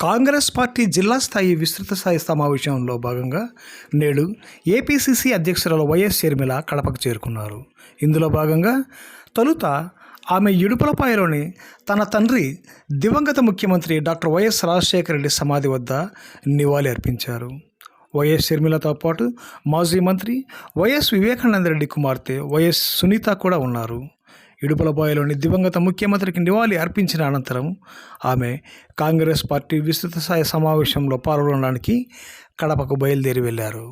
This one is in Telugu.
కాంగ్రెస్ పార్టీ జిల్లా స్థాయి విస్తృత స్థాయి సమావేశంలో భాగంగా నేడు ఏపీసీసీ అధ్యక్షురాలు వైఎస్ షర్మిల కడపకు చేరుకున్నారు. ఇందులో భాగంగా తొలుత ఆమె ఇడుపులపాయలోని తన తండ్రి దివంగత ముఖ్యమంత్రి డాక్టర్ వైఎస్ రాజశేఖర రెడ్డి సమాధి వద్ద నివాళి అర్పించారు. వైఎస్ షర్మిలతో పాటు మాజీ మంత్రి వైఎస్ వివేకానంద రెడ్డి కుమార్తె వైఎస్ సునీత కూడా ఉన్నారు. ఇడుపులపాయలోని దివంగత ముఖ్యమంత్రికి నివాళి అర్పించిన అనంతరం ఆమె కాంగ్రెస్ పార్టీ విస్తృత స్థాయి సమావేశంలో పాల్గొనడానికి కడపకు బయలుదేరి వెళ్ళారు.